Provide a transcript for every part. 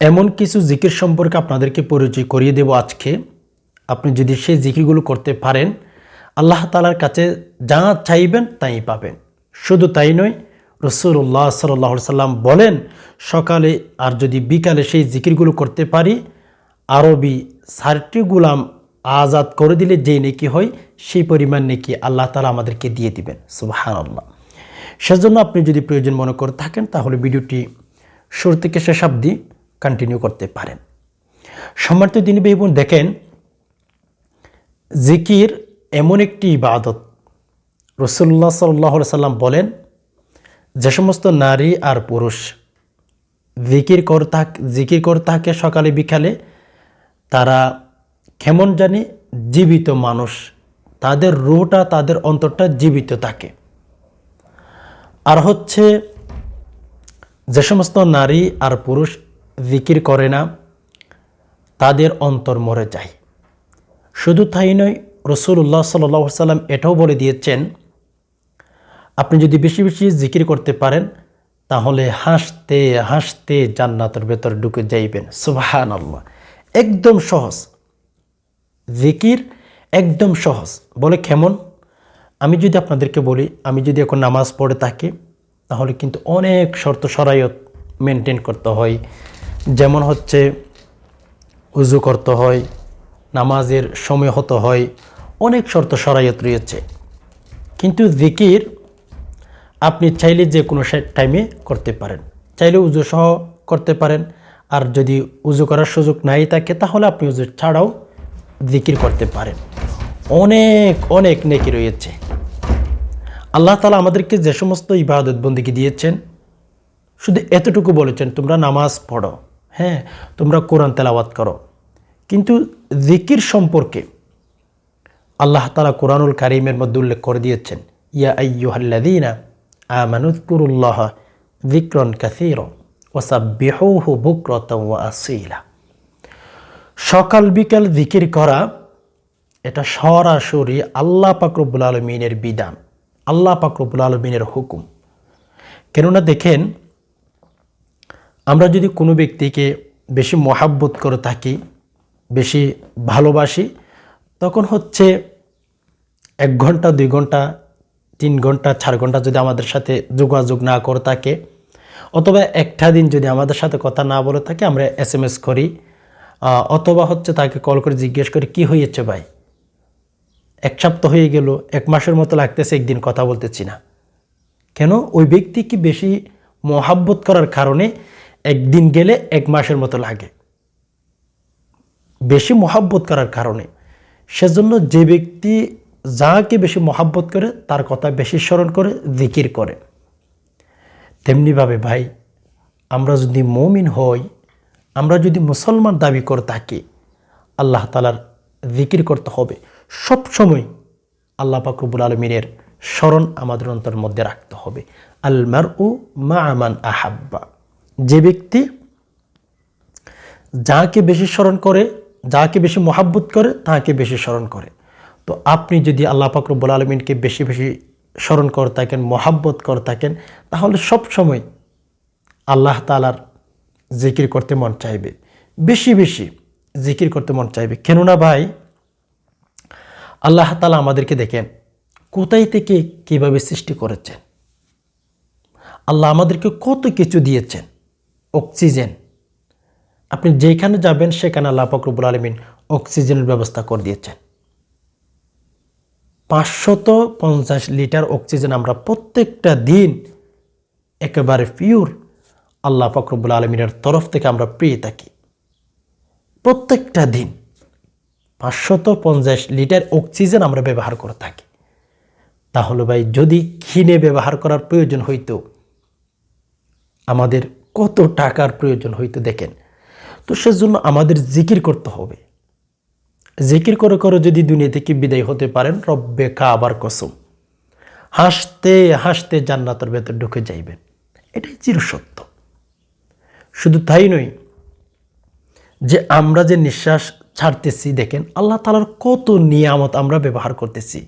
এমন কিছু জিকির সম্পর্কে আপনাদেরকে পরিচয় করিয়ে দেব আজকে। আপনি যদি সেই জিকিরগুলো করতে পারেন, আল্লাহ তালার কাছে যা চাইবেন তাই পাবেন। শুধু তাই নয় রসুল্লাহ সাল্লাহ সাল্লাম বলেন, সকালে আর যদি বিকালে সেই জিকিরগুলো করতে পারি, আরবি ষাটটি গুলাম আজাদ করে দিলে যেই নেকি হয়, সেই পরিমাণ নেকি আল্লাহ তালা আমাদেরকে দিয়ে দিবেন। সুবাহান আল্লাহ সেজন্য আপনি যদি প্রয়োজন মনে করে থাকেন, তাহলে ভিডিওটি শুরু থেকে শেষ অবধি কন্টিনিউ করতে পারেন। সম্মানিত দিনী ভাই দেখেন, জিকির এমন একটি ইবাদত। রসুল্লাহ সাল্লাহ সাল্লাম বলেন, যে সমস্ত নারী আর পুরুষ জিকির কর থাক জিকির কর থাকে সকালে, বিকালে তারা কেমন জানি জীবিত মানুষ। তাদের রুহটা, তাদের অন্তরটা জীবিত থাকে। আর হচ্ছে, যে সমস্ত নারী আর পুরুষ জিকির করে না, তাদের অন্তর মরে যায়। শুধু তাই নয় রসুল্লাহ সাল্লাহ সাল্লাম এটাও বলে দিয়েছেন, আপনি যদি বেশি বেশি জিকির করতে পারেন, তাহলে হাসতে হাসতে জান্নাতের ভেতর ঢুকে যাইবেন। সুবাহান আল্লাহ একদম সহজ। জিকির একদম সহজ। বলে কেমন? আমি যদি আপনাদেরকে বলি, আমি যদি এখন নামাজ পড়ে থাকি, তাহলে কিন্তু অনেক শর্ত সরায়ত মেনটেন করতে হয়। যেমন হচ্ছে উজু করতে হয়, নামাজের সময় হতে হয়, অনেক শর্ত সরায়ত রয়েছে। কিন্তু জিকির আপনি চাইলে যে কোনো টাইমে করতে পারেন। চাইলে উজু সহ করতে পারেন। আর যদি উজু করার সুযোগ নাই থাকে, তাহলে আপনি উজু ছাড়াও জিকির করতে পারেন। অনেক অনেক নেকি রয়েছে। আল্লাহ তালা আমাদেরকে যে সমস্ত ইবাদত বন্দিকে দিয়েছেন, শুধু এতটুকু বলেছেন, তোমরা নামাজ পড়ো। হ্যাঁ তোমরা কোরআন তেলাওয়াত করো। কিন্তু জিকির সম্পর্কে আল্লাহ তালা কোরআনুল কারিমের মধ্যে উল্লেখ করে দিয়েছেন, ইয়া আইয়ুহাল্লাদিনা আমানুদকুরুল্লাহ জিক্রন কাসির ওসা ওসাবিহু বুকরত আসিলা। সকাল বিকাল জিকির করা, এটা সরাসরি আল্লাহ পাকরবুল আলমিনের বিধান, আল্লাহ পাকরবুল আলমিনের হুকুম। কেননা দেখেন আমরা যদি কোনো ব্যক্তিকে বেশি মহাব্বত করে থাকি, বেশি ভালোবাসি, তখন হচ্ছে এক ঘণ্টা, দুই ঘণ্টা, তিন ঘণ্টা, চার ঘণ্টা যদি আমাদের সাথে যোগাযোগ না করে থাকে, অথবা একটা দিন যদি আমাদের সাথে কথা না বলে থাকে, আমরা এস এম এস করি অথবা হচ্ছে তাকে কল করে জিজ্ঞেস করি, কি হয়েছে ভাই? এক সপ্তাহ হয়ে গেল, এক মাসের মতো লাগতেছে, একদিন কথা বলতেছি না। কেন? ওই ব্যক্তি কি বেশি মহাব্বত করার কারণে একদিন গেলে এক মাসের মতো লাগে। বেশি মহাব্বত করার কারণে। সেজন্য যে ব্যক্তি যাকে বেশি মহাব্বত করে, তার কথা বেশি স্মরণ করে, জিকির করে। তেমনিভাবে ভাই, আমরা যদি মমিন হই, আমরা যদি মুসলমান দাবি করে থাকি, আল্লাহ তালার জিকির করতে হবে। সব সময় আল্লাহ পাকরবুল আলমিনের স্মরণ আমাদের অন্তর মধ্যে রাখতে হবে। আলমার উ মা আমান আহাব্বা। যে ব্যক্তি যাকে বেশি স্মরণ করে, যাকে বেশি মহাব্বত করে, তাকে বেশি স্মরণ করে। তো আপনি যদি আল্লাহ পাকরবুল আলমিনকে বেশি বেশি স্মরণ করে থাকেন, মহাব্বত করে থাকেন, তাহলে সব সময় আল্লাহ তালার জিকির করতে মন চাইবে। বেশি বেশি জিকির করতে মন চাইবে। কেননা ভাই, আল্লাহ তালা আমাদেরকে দেখেন কোথায় থেকে কীভাবে সৃষ্টি করেছেন। আল্লাহ আমাদেরকে কত কিছু দিয়েছেন। অক্সিজেন। আপনি যেখানে যাবেন, সেখানে আল্লাহ ফকরবুল আলমিন অক্সিজেনের ব্যবস্থা করে দিয়েছেন। পাঁচশত পঞ্চাশ লিটার অক্সিজেন আমরা প্রত্যেকটা দিন একেবারে পিওর আল্লাহ ফকরবুল আলমিনের তরফ থেকে আমরা পেয়ে থাকি। প্রত্যেকটা দিন পাঁচশত পঞ্চাশ লিটার অক্সিজেন আমরা ব্যবহার করে থাকি। তাহলে ভাই, যদি ক্ষীণে ব্যবহার করার প্রয়োজন হইতো, আমাদের কত টাকার প্রয়োজন হইতে দেখেন। তো সেজন্য আমাদের জিকির করতে হবে। জিকির করে করে যদি দুনিয়া থেকে বিদায় হতে পারেন, রব্বে কা আবার কসম। হাসতে হাসতে জান্নাতের ভেতর ঢুকে যাইবেন। এটাই চিরসত্য। শুধু তাই নয়, যে আমরা যে নিঃশ্বাস ছাড়তেছি, দেখেন আল্লাহ তালার কত নিয়ামত আমরা ব্যবহার করতেছি।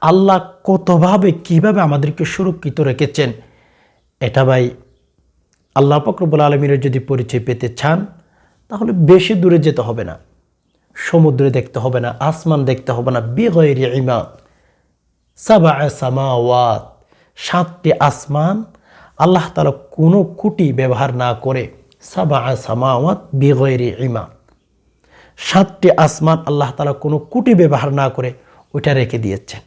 আল্লাহ কতভাবে, কীভাবে আমাদেরকে সুরক্ষিত রেখেছেন, এটা ভাই আল্লাহ ফকরবুল আলমীর যদি পরিচয় পেতে চান, তাহলে বেশি দূরে যেতে হবে না। সমুদ্রে দেখতে হবে না, আসমান দেখতে হবে না। বেগয়ের ইমাদ সাবা সামাওয়াত, সাতটি আসমান আল্লাহ তালা কোনো কুটি ব্যবহার না করে সাবা সামাওয়াত বেগয়ের ইমাদ সাতটি আসমান আল্লাহ তালা কোনো কুটি ব্যবহার না করে ওইটা রেখে দিয়েছেন।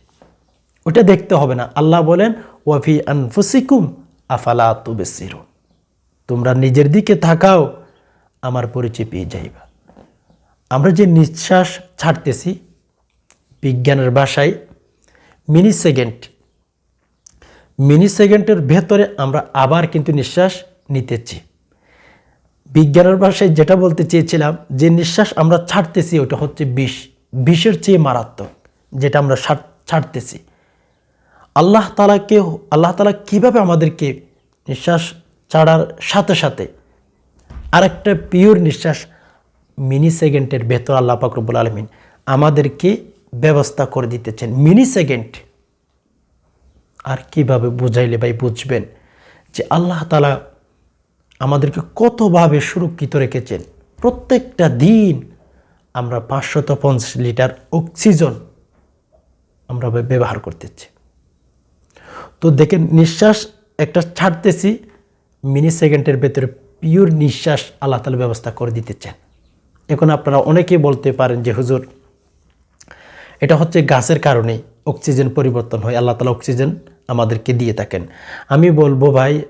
ওটা দেখতে হবে না। আল্লাহ বলেন ওয়াফি আনফুসিকুম আফালা তুবেসিরুন। তোমরা নিজের দিকে থাকাও আমার পরিচয় পেয়ে যাইবা। আমরা যে নিঃশ্বাস ছাড়তেছি, বিজ্ঞানের ভাষায় মিনি সেকেন্ড মিনি সেকেন্ডের ভেতরে আমরা আবার কিন্তু নিঃশ্বাস নিতেছি। বিজ্ঞানের ভাষায় যেটা বলতে চেয়েছিলাম, যে নিঃশ্বাস আমরা ছাড়তেছি, ওটা হচ্ছে বিষ। বিষের চেয়ে মারাত্মক, যেটা আমরা ছাড়তেছি। আল্লাহ তালাকে আল্লাহ তালা কীভাবে আমাদেরকে নিঃশ্বাস ছাড়ার সাথে সাথে আরেকটা পিওর নিঃশ্বাস মিনি সেকেন্ডের ভেতর আল্লাহ পাকরবুল আলমিন আমাদেরকে ব্যবস্থা করে দিতেছেন। মিনি সেকেন্ড আর কীভাবে বুঝাইলে ভাই বুঝবেন যে আল্লাহ তালা আমাদেরকে কতভাবে সুরক্ষিত রেখেছেন। প্রত্যেকটা দিন আমরা পাঁচশত পঞ্চাশ লিটার অক্সিজেন আমরা ব্যবহার করতেছি। তো দেখেন নিঃশ্বাস একটা ছাড়তেছি মিনি সেকেন্ডের ভেতরে পিওর নিঃশ্বাস আল্লাহ তালা ব্যবস্থা করে দিতেছেন। এখন আপনারা অনেকেই বলতে পারেন যে, হুজুর, এটা হচ্ছে গাছের কারণেই অক্সিজেন পরিবর্তন হয়। আল্লাহ তালা অক্সিজেন আমাদেরকে দিয়ে থাকেন। আমি বলব, ভাই,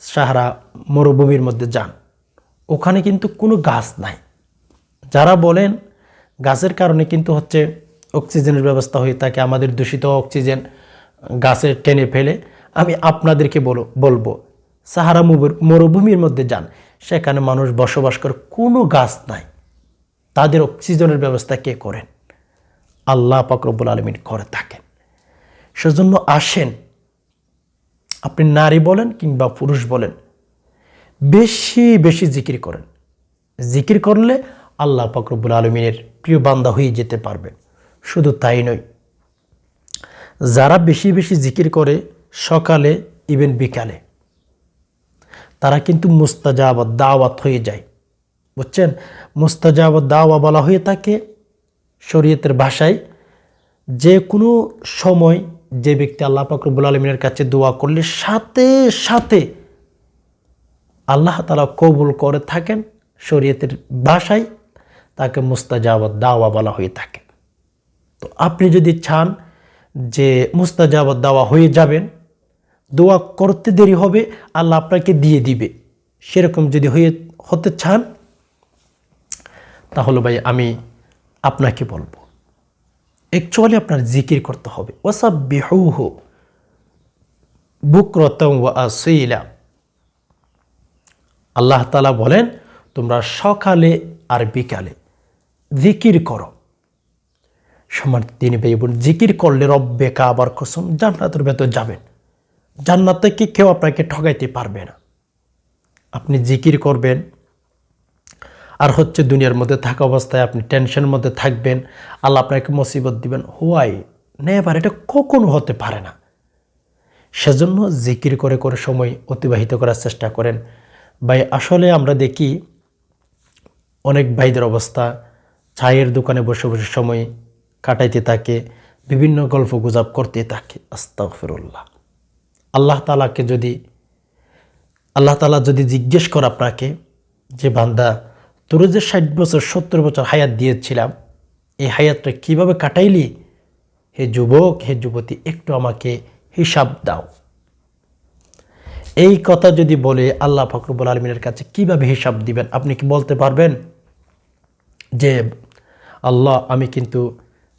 সাহারা মরুভূমির মধ্যে যান। ওখানে কিন্তু কোনো গাছ নাই। যারা বলেন, গাছের কারণে কিন্তু হচ্ছে অক্সিজেনের ব্যবস্থা হয়ে থাকে, আমাদের দূষিত অক্সিজেন গাছে টেনে ফেলে, আমি আপনাদেরকে বলো, বলব সাহারা মরুভূমির মধ্যে যান, সেখানে মানুষ বসবাস করে, কোনো গাছ নাই। তাদের অক্সিজেনের ব্যবস্থা কে করেন? আল্লাহ পাকরবুল আলমিন করে থাকেন। সেজন্য আসেন, আপনি নারী বলেন কিংবা পুরুষ বলেন, বেশি বেশি জিকির করেন। জিকির করলে আল্লাহ পাকরবুল আলমিনের প্রিয় বান্দা হয়ে যেতে পারবেন। শুধু তাই নয়, যারা বেশি বেশি জিকির করে সকালে ইভেন বিকালে তারা কিন্তু মুস্তাজাবাদ দাওয়াত হয়ে যায়। বুঝছেন? মুস্তাজাবাদ দাওয়া বলা হয়ে থাকে শরীয়তের ভাষায়। যে কোনো সময় যে ব্যক্তি আল্লাহ পাকরবুল আলমিনের কাছে দোয়া করলে সাথে সাথে আল্লাহ তালা কবুল করে থাকেন শরীয়তের ভাষায়, তাকে মুস্তাজাবাদ দাওয়া বলা হয়ে থাকে। তো আপনি যদি চান যে মুস্তাজাবাদ দাওয়া হয়ে যাবেন দোয়া করতে দেরি হবে, আল্লাহ আপনাকে দিয়ে দিবে। সেরকম যদি হয়ে, হতে চান, তাহলে ভাই আমি আপনাকে বলব অ্যাকচুয়ালি আপনার জিকির করতে হবে। ওসাব বিহু বুকরতম ওয়া আসইলা। আল্লাহ তালা বলেন, তোমরা সকালে আর বিকালে জিকির করো। সমান তিনি ভাই জিকির করলে রব্বে কাবার কসম জান্নাতের ভেতর যাবেন। জান্নাত থেকে কেউ আপনাকে ঠকাইতে পারবে না। আপনি জিকির করবেন, আর হচ্ছে দুনিয়ার মধ্যে থাকা অবস্থায় আপনি টেনশনের মধ্যে থাকবেন, আল্লাহ আপনাকে মুসিবত দিবেন। হোয়াই নেবার এটা কখনো হতে পারে না। সেজন্য জিকির করে করে সময় অতিবাহিত করার চেষ্টা করেন। ভাই, আসলে আমরা দেখি অনেক ভাইদের অবস্থা, চায়ের দোকানে বসে বসে সময় কাটাইতে থাকে, বিভিন্ন গল্প গুজব করতে থাকে। আস্তাগফিরুল্লাহ। আল্লাহ তালাকে যদি, আল্লাহ তালা যদি জিজ্ঞেস করে আপনাকে যে, বান্দা, তোর যে ষাট বছর, সত্তর বছর হায়াত দিয়েছিলাম, এই হায়াতটা কীভাবে কাটাইলি? হে যুবক, হে যুবতী, একটু আমাকে হিসাব দাও। এই কথা যদি বলে আল্লাহ ফখরুল আলমিনের কাছে কীভাবে হিসাব দিবেন? আপনি কি বলতে পারবেন যে, আল্লাহ, আমি কিন্তু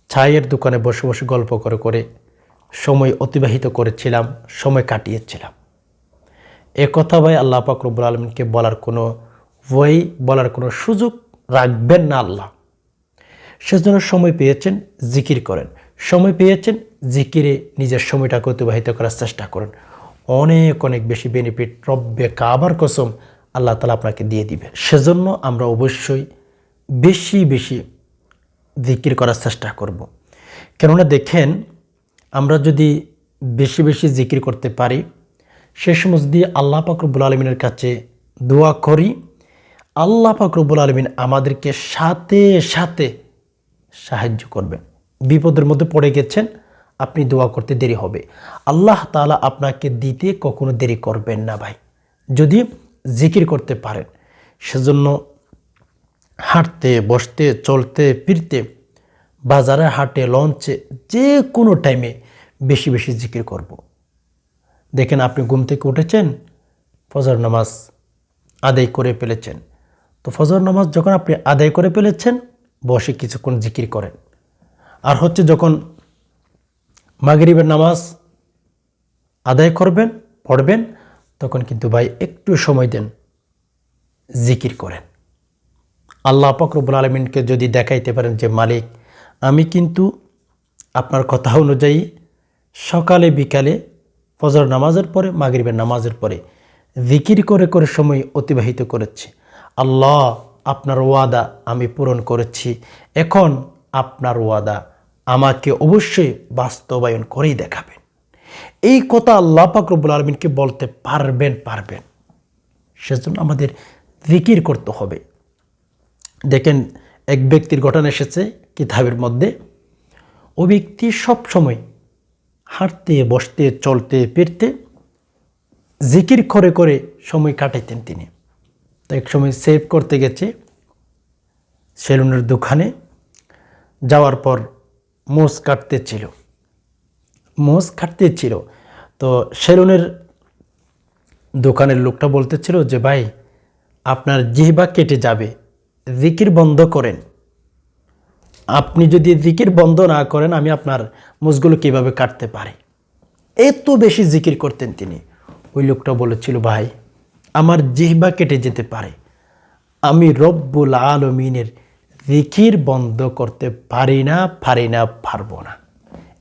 ছায়ের দোকানে বসে বসে গল্প করে করে সময় অতিবাহিত করেছিলাম, সময় কাটিয়েছিলাম। এ কথা ভাই আল্লাহ পাকরবুল আলমিনকে বলার কোনো ওই বলার কোনো সুযোগ রাখবেন না আল্লাহ। সেজন্য সময় পেয়েছেন, জিকির করেন। সময় পেয়েছেন, জিকিরে নিজের সময়টাকে অতিবাহিত করার চেষ্টা করেন। অনেক অনেক বেশি বেনিফিট রব্বে কাবার কসম আল্লাহ তালা আপনাকে দিয়ে দিবে সেজন্য আমরা অবশ্যই বেশি বেশি জিকির করার চেষ্টা করব। কেননা দেখেন আমরা যদি বেশি বেশি জিকির করতে পারি, সে সময় যদি আল্লাহ পাকরবুল আলমিনের কাছে দোয়া করি। আল্লাহ ফাকরবুল আলমিন আমাদেরকে সাথে সাথে সাহায্য করবেন। বিপদের মধ্যে পড়ে গেছেন, আপনি দোয়া করতে দেরি হবে। আল্লাহ তাআলা আপনাকে দিতে কখনো দেরি করবেন না ভাই। যদি জিকির করতে পারেন, সেজন্য হাঁটতে, বসতে, চলতে, ফিরতে বাজারে, হাটে, লঞ্চে যে কোনো টাইমে বেশি বেশি জিকির করব। দেখেন, আপনি ঘুম থেকে উঠেছেন, ফজর নামাজ আদায় করে ফেলেছেন। তো ফজর নামাজ যখন আপনি আদায় করে ফেলেছেন, বসে কিছুক্ষণ জিকির করেন। আর হচ্ছে যখন মাগরিবের নামাজ আদায় করবেন, পড়বেন, তখন কিন্তু ভাই একটু সময় দেন, জিকির করেন। আল্লাহ ফকরবুল আলমিনকে যদি দেখাইতে পারেন যে মালিক আমি কিন্তু আপনার কথা অনুযায়ী সকালে, বিকালে ফজর নামাজের পরে, মাগরিবের নামাজের পরে জিকির করে করে সময় অতিবাহিত করেছি। আল্লাহ আপনার ওয়াদা আমি পূরণ করেছি। এখন আপনার ওয়াদা আমাকে অবশ্যই বাস্তবায়ন করেই দেখাবেন। এই কথা আল্লাহ পাকরবুল আলমিনকে বলতে পারবেন পারবেন। সেজন্য আমাদের জিকির করতে হবে। দেখেন এক ব্যক্তির ঘটনা এসেছে কিতাবের মধ্যে। ও ব্যক্তি সব সময় হাঁটতে, বসতে, চলতে, ফিরতে জিকির করে করে সময় কাটাইতেন তিনি। তো এক সময় সেভ করতে গেছে সেলুনের দোকানে। যাওয়ার পর মোষ কাটতে ছিল মোষ কাটতে ছিল তো সেলুনের দোকানের লোকটা বলতেছিল যে, ভাই, আপনার জিহবা কেটে যাবে। জিকির বন্ধ করেন। আপনি যদি জিকির বন্ধ না করেন, আমি আপনার মুজগুলো কীভাবে কাটতে পারি? এত বেশি জিকির করতেন তিনি। ওই লোকটা বলেছিল, ভাই, আমার জিহবা কেটে যেতে পারে। আমি রব্বুল আলমিনের জিকির বন্ধ করতে পারি না পারি না, পারব না।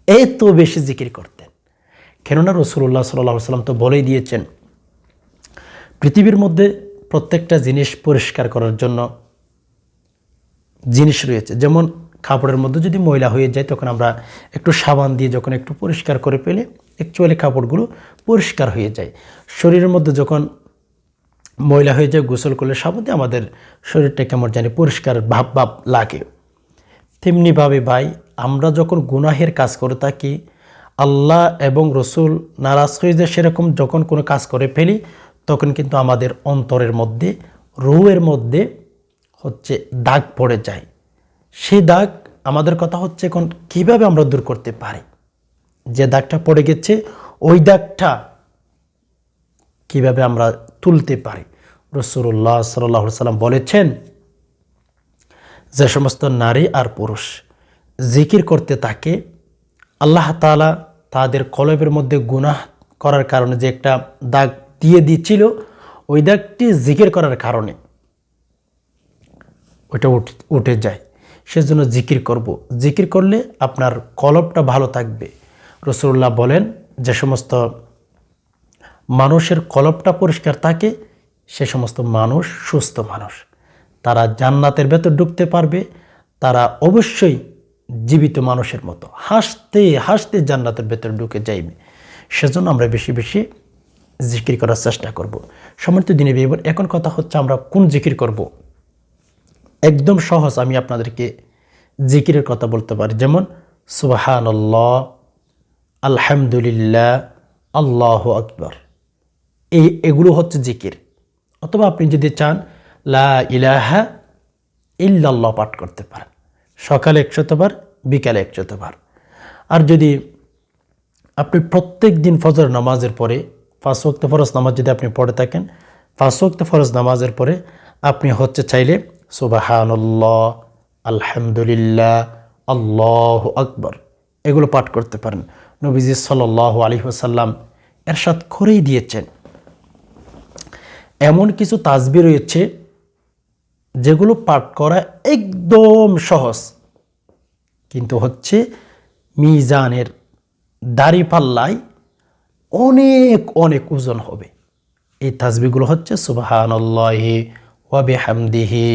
এত বেশি জিকির করতেন। কেননা রসুল্লাহ সাল্লাহ সাল্লাম তো বলেই দিয়েছেন, পৃথিবীর মধ্যে প্রত্যেকটা জিনিস পরিষ্কার করার জন্য জিনিস রয়েছে। যেমন কাপড়ের মধ্যে যদি ময়লা হয়ে যায়, তখন আমরা একটু সাবান দিয়ে যখন একটু পরিষ্কার করে পেলে অ্যাকচুয়ালি কাপড়গুলো পরিষ্কার হয়ে যায়। শরীরের মধ্যে যখন ময়লা হয়ে যায়, গোসল করলে সাবান আমাদের শরীরটা কেমন জানি পরিষ্কার ভাব ভাব লাগে। তেমনিভাবে ভাই, আমরা যখন গুনাহের কাজ করে থাকি, আল্লাহ এবং রসুল নারাজ হয়ে যায় সেরকম যখন কোনো কাজ করে ফেলি, তখন কিন্তু আমাদের অন্তরের মধ্যে, রুহের মধ্যে হচ্ছে দাগ পড়ে যায়। সেই দাগ আমাদের কথা হচ্ছে এখন কীভাবে আমরা দূর করতে পারি? যে দাগটা পড়ে গেছে, ওই দাগটা কীভাবে আমরা তুলতে পারি? রসুল্লাহ সাল্লাহ সাল্লাম বলেছেন, যে সমস্ত নারী আর পুরুষ জিকির করতে থাকে, আল্লাহ তালা তাদের কলবের মধ্যে গুনাহ করার কারণে যে একটা দাগ দিয়ে দিচ্ছিল ওই দাগটি জিকির করার কারণে ওইটা উঠে যায়। সেজন্য জিকির করব। জিকির করলে আপনার কলবটা ভালো থাকবে। রসুল্লাহ বলেন, যে সমস্ত মানুষের কলবটা পরিষ্কার থাকে, সে সমস্ত মানুষ সুস্থ মানুষ। তারা জান্নাতের ভেতর ঢুকতে পারবে, তারা অবশ্যই জীবিত মানুষের মতো। হাসতে হাসতে জান্নাতের ভেতর ঢুকে যাইবে। সেজন্য আমরা বেশি বেশি জিকির করার চেষ্টা করব। সমর্থ দিনে এবার এখন কথা হচ্ছে আমরা কোন জিকির করব। একদম সহজ আমি আপনাদেরকে জিকিরের কথা বলতে পারি। যেমন সুবাহান আলহামদুলিল্লাহ, আল্লাহ আকবর। এই, এগুলো হচ্ছে জিকির। অথবা আপনি যদি চান, লা ইলাহা ইল্লাল্লাহ পাঠ করতে পারেন। সকালে একশতবার বিকালে একশতবার আর যদি আপনি প্রত্যেক দিন ফজর নামাজের পরে, পাঁচ ওক্ত ফরজ নামাজ যদি আপনি পড়ে থাকেন, পাঁচ ওক্ত ফরজ নামাজের পরে আপনি হচ্ছে চাইলে সুবাহানুল্লাহ, আলহামদুলিল্লাহ, আল্লাহ আকবর। এগুলো পাঠ করতে পারেন। নবীজি সাল আলী সাল্লাম এরশাদ করেই দিয়েছেন। এমন কিছু তাজবি রয়েছে যেগুলো পাঠ করা একদম সহজ, কিন্তু হচ্ছে মিজানের দাড়ি পাল্লায় অনেক অনেক ওজন হবে। এই তাজবিগুলো হচ্ছে সুবাহানল্লাহি ওয়াবিহামদিহি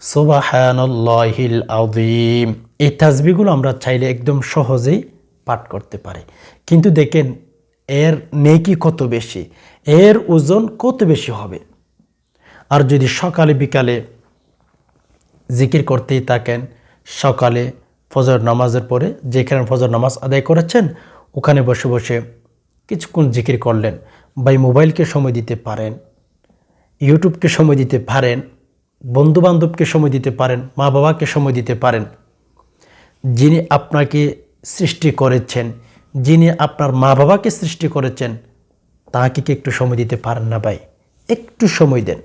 সুবাহানল্লাহিল আদিম এই তাজবিগুলো আমরা চাইলে একদম সহজেই পাঠ করতে পারি। কিন্তু দেখেন, এর নেকি কত বেশি? এর ওজন কত বেশি হবে? আর যদি সকালে, বিকালে জিকির করতেই থাকেন, সকালে ফজর নামাজের পরে যেখানে ফজর নামাজ আদায় করেছেন, ওখানে বসে বসে কিছুক্ষণ জিকির করলেন, বা মোবাইলকে সময় দিতে পারেন, ইউটিউবকে সময় দিতে পারেন বন্ধু বান্ধবকে সময় দিতে পারেন, মা বাবাকে সময় দিতে পারেন। যিনি আপনাকে সৃষ্টি করেছেন, যিনি আপনার মা বাবাকে সৃষ্টি করেছেন তাকে কি একটু সময় দিতে পারেন না ভাই? একটু সময় দেন।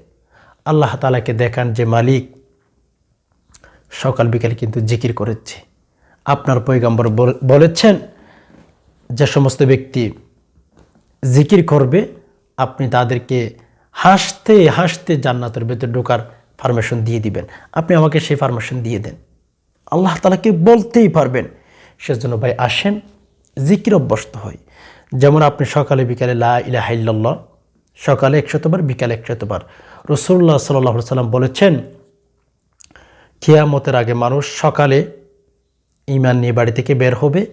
আল্লাহ তালাকে দেখান যে, মালিক, সকাল বিকাল কিন্তু জিকির করেছে। আপনার পয়গাম্বর বল- বলেছেন, যে সমস্ত ব্যক্তি জিকির করবে, আপনি তাদেরকে হাসতে হাসতে জান্নাতের ভেতর ঢোকার পারমিশন দিয়ে দিবেন। আপনি আমাকে সেই ফার্মেশন দিয়ে দেন। আল্লাহ তালাকে বলতেই পারবেন। সেজন্য ভাই আসেন, জিকির অভ্যস্ত হয় যেমন আপনি সকালে, বিকালে লা ইলাহা ইল্লাল্লাহ, সকালে একশতবার, বিকালে একশতবার। রসুল্লাহ সাল্লাহ সাল্লাম বলেছেন, কিয়ামতের আগে মানুষ সকালে ইমান নিয়ে বাড়ি থেকে বের হবে,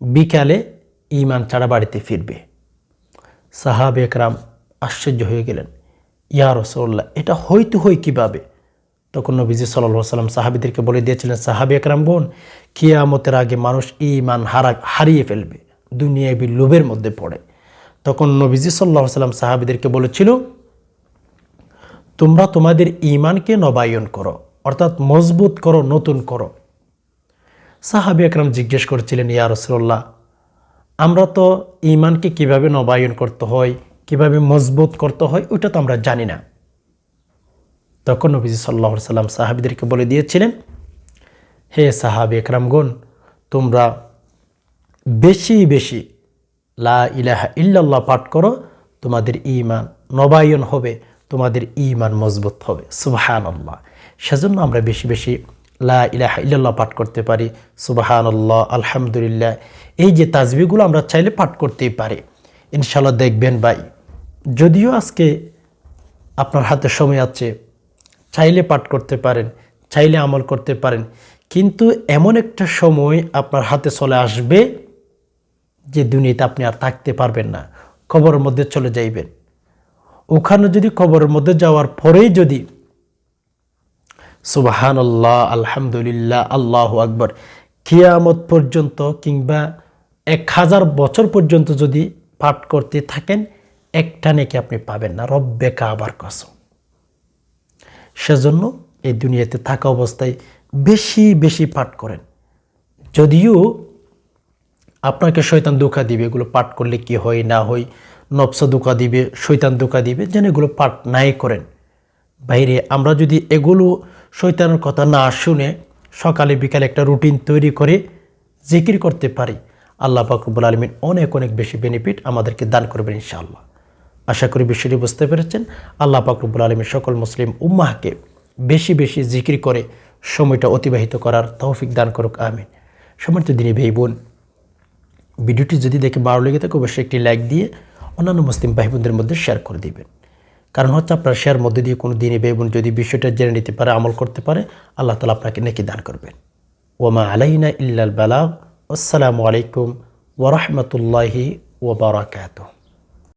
বিকালে ইমান ছাড়া বাড়িতে ফিরবে। সাহাব একরাম আশ্চর্য হয়ে গেলেন। ইয়া রসল্লাহ এটা হইতে হই কীভাবে? তখন নবীজি সাল্লাহ সাল্লাম সাহাবিদেরকে বলে দিয়েছিলেন, সাহাবি একরাম বোন, কিয়ামতের আগে মানুষ ইমান হারা, হারিয়ে ফেলবে দুনিয়াবি লোভের মধ্যে পড়ে। তখন নবীজি সাল্লাহ সাল্লাম সাহাবিদেরকে বলেছিল, তোমরা তোমাদের ইমানকে নবায়ন করো, অর্থাৎ মজবুত করো, নতুন করো। সাহাবি একরাম জিজ্ঞেস করেছিলেন, ইয়া রসল্লাহ আমরা তো ইমানকে কীভাবে নবায়ন করতে হয়, কীভাবে মজবুত করতে হয়, ওইটা তো আমরা জানি না। তখন নবীজি সাল্লাহ সাল্লাম সাহাবিদেরকে বলে দিয়েছিলেন, হে সাহাবি একরামগণ, তোমরা বেশি বেশি লা ইলাহা ইল্লাল্লাহ পাঠ করো, তোমাদের ইমান নবায়ন হবে, তোমাদের ইমান মজবুত হবে। সুবাহান আল্লাহ সেজন্য আমরা বেশি বেশি লা ইলাহা ইল্লাল্লাহ পাঠ করতে পারি। সুবাহান আল্লাহ আলহামদুলিল্লাহ। এই যে তাজবিগুলো আমরা চাইলে পাঠ করতেই পারি। ইনশাল্লাহ দেখবেন ভাই, যদিও আজকে আপনার হাতে সময় আছে চাইলে পাঠ করতে পারেন, চাইলে আমল করতে পারেন। কিন্তু এমন একটা সময় আপনার হাতে চলে আসবে যে দুনিয়াতে আপনি আর থাকতে পারবেন না, কবরের মধ্যে চলে যাইবেন। ওখানে যদি কবরের মধ্যে যাওয়ার পরেই যদি সুবাহান আল্লাহ আলহামদুলিল্লাহ, আল্লাহ আকবর, কিয়ামত পর্যন্ত কিংবা এক হাজার বছর পর্যন্ত যদি পাঠ করতে থাকেন, একটা নেকি আপনি পাবেন না, রব্বে কাবার কসম। সেজন্য এই দুনিয়াতে থাকা অবস্থায় বেশি বেশি পাঠ করেন। যদিও আপনাকে শয়তান ধোকা দিবে, এগুলো পাঠ করলে কি হয়, না হয়, নবসা ধোকা দিবে শৈতান ধোকা দিবে, যেন এগুলো পাঠ নাই করেন। বাইরে আমরা যদি এগুলো শৈতানের কথা না শুনে সকালে, বিকালে একটা রুটিন তৈরি করে জিকির করতে পারি, আল্লাহ পাকরবুল আলমিন অনেক অনেক বেশি বেনিফিট আমাদেরকে দান করবেন ইনশাআল্লাহ। আশা করি বিষয়টি বুঝতে পেরেছেন। আল্লাহ পাকরবুল আলমীর সকল মুসলিম উম্মাহকে বেশি বেশি জিকির করে সময়টা অতিবাহিত করার তৌফিক দান করুক, আমিন। সমর্থ দিনী ভাই বোন, ভিডিওটি যদি দেখে ভালো লেগে থাকে, অবশ্যই একটি লাইক দিয়ে অন্যান্য মুসলিম ভাই বোনদের মধ্যে শেয়ার করে দিবেন। কারণ হচ্ছে আপনার শেয়ার মধ্যে দিয়ে কোনো দিনই বোন যদি বিষয়টা জেনে নিতে পারে, আমল করতে পারে, আল্লাহ তালা আপনাকে নেকি দান করবেন। ওমা আলাইনা ইল্লাল বালাগ। আসসালামু আলাইকুম ওরহমতুল্লাহি ওবরাকাতুহ